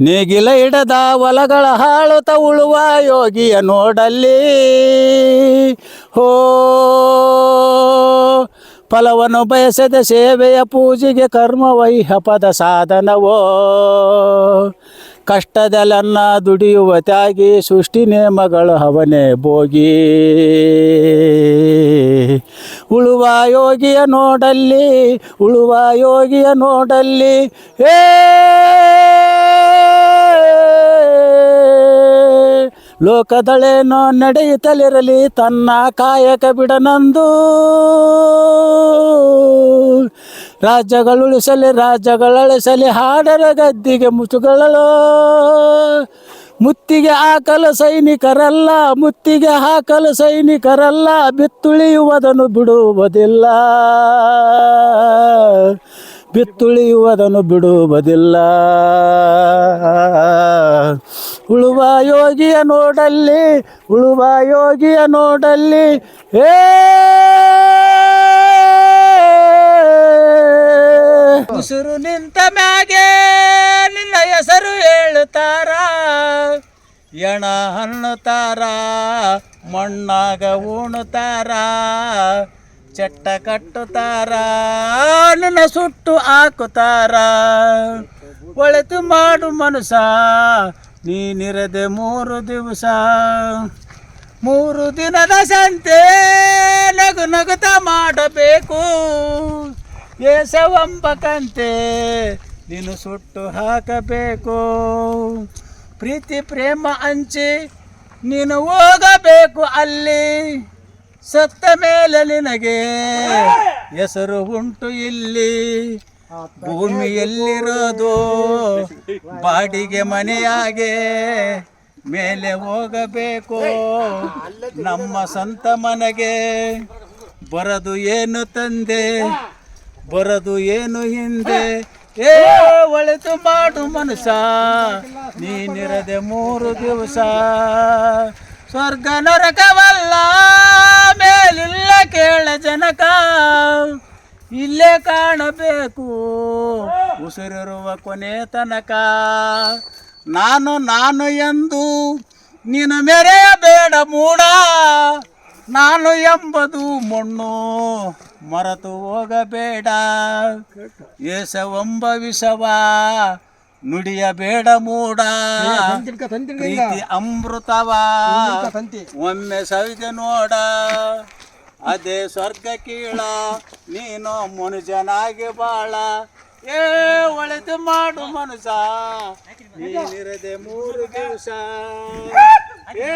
ನೇಗಿಲ ಇಡದ ಹೊಲಗಳ ಹಾಳು ಉಳುವ ಯೋಗಿಯ ನೋಡಲ್ಲಿ. ಹೋ, ಫಲವನ್ನು ಬಯಸದ ಸೇವೆಯ ಪೂಜೆಗೆ ಕರ್ಮ ವೈಹಪದ ಸಾಧನವೋ. ಕಷ್ಟದಲ್ಲನ್ನ ದುಡಿಯುವ ತ್ಯಾಗಿ ಸೃಷ್ಟಿ ನೇಮಗಳು ಅವನೇ ಭೋಗಿ. ಉಳುವ ಯೋಗಿಯ ನೋಡಲ್ಲಿ, ಉಳುವ ಯೋಗಿಯ ನೋಡಲ್ಲಿ. ಏ ಲೋಕದಳೇನೋ ನಡೆಯುತ್ತಲಿರಲಿ, ತನ್ನ ಕಾಯಕ ಬಿಡನಂದು. ರಾಜ್ಯಗಳುಳಿಸಲಿ ರಾಜ್ಯಗಳಳಿಸಲಿ ಹಾಡರ ಗದ್ದಿಗೆ ಮುಚ್ಚುಗಳೋ ಮುತ್ತಿಗೆ ಹಾಕಲು ಸೈನಿಕರಲ್ಲ, ಮುತ್ತಿಗೆ ಹಾಕಲು ಸೈನಿಕರಲ್ಲ, ಬಿತ್ತುಳಿಯುವುದನ್ನು ಬಿಡುವುದಿಲ್ಲ. ಬಿತ್ತುಳಿಯುವುದನ್ನು ಬಿಡುವುದಿಲ್ಲ. ಉಳುವ ಯೋಗಿಯ ನೋಡಲ್ಲಿ, ಉಳುವ ಯೋಗಿಯ ನೋಡಲ್ಲಿ, ಏ! ಉಸಿರು ನಿಂತ ಮ್ಯಾಗೆ ನಿನ್ನ ಹೆಸರು ಹೇಳುತ್ತಾರ. ಎಣ ಹಣ್ಣುತ್ತಾರ, ಮಣ್ಣಾಗ ಉಣುತ್ತಾರ ಚಟ್ಟ ಕಟ್ಟುತ್ತಾರ, ನಿನ್ನ ಸುಟ್ಟು ಹಾಕುತ್ತಾರ. ಒಳೆತು ಮಾಡು ಮನುಸ ನೀನಿರದೆ ಮೂರು ದಿವಸ, ಮೂರು ದಿನದ ಸಂತೆ ನಗು ನಗುತ ಮಾಡಬೇಕು. ಏಸವಂಬಕಂತೆ ನೀನು ಸುಟ್ಟು ಹಾಕಬೇಕು. ಪ್ರೀತಿ ಪ್ರೇಮ ಹಂಚಿ ನೀನು ಹೋಗಬೇಕು ಅಲ್ಲಿ. ಸತ್ತ ಮೇಲೆ ನಿನಗೆ ಹೆಸರು ಉಂಟು ಇಲ್ಲಿ. ಭೂಮಿಯಲ್ಲಿರೋದು ಬಾಡಿಗೆ ಮನೆಯಾಗೆ ಮೇಲೆ ಹೋಗಬೇಕು. ನಮ್ಮ ಸ್ವಂತ ಮನೆಗೆ ಬರದು ಏನು ತಂದೆ? ಬರದು ಏನು ಹಿಂದೆ? ಏ, ಒಳೆತು ಮಾಡು ಮನುಷ್ಯ, ನೀನಿರದೆ ಮೂರು ದಿವಸ. ಸ್ವರ್ಗ ನರಕವಲ್ಲ, ಮೇಲಿಲ್ಲ ಕೇಳ ಜನಕ. ಇಲ್ಲೇ ಕಾಣಬೇಕು. ಉಸಿರಿರುವ ಕೊನೆ ತನಕ. ನಾನು ನಾನು ಎಂದು ನೀನು ಮೆರೆಯಬೇಡ ಮೂಡ. ನಾನು ಎಂಬುದು ಮಣ್ಣು ಮರೆತು ಹೋಗಬೇಡ. ಏಸವಂಬ ವಿಷವ ನುಡಿಯಬೇಡ ಮೂಡ. ಪ್ರೀತಿ ಅಮೃತವ. ಒಮ್ಮೆ ಸವಿದೆ ನೋಡ. ಅದೇ ಸ್ವರ್ಗ ಕೀಳ ನೀನು ಮನುಜನಾಗಿ ಬಾಳ. ಏ ಒಳೆದು ಮಾಡು ಮನುಷ್ಯ ನೀನಿರದೆ ಮೂರು ದಿವಸ. ಏ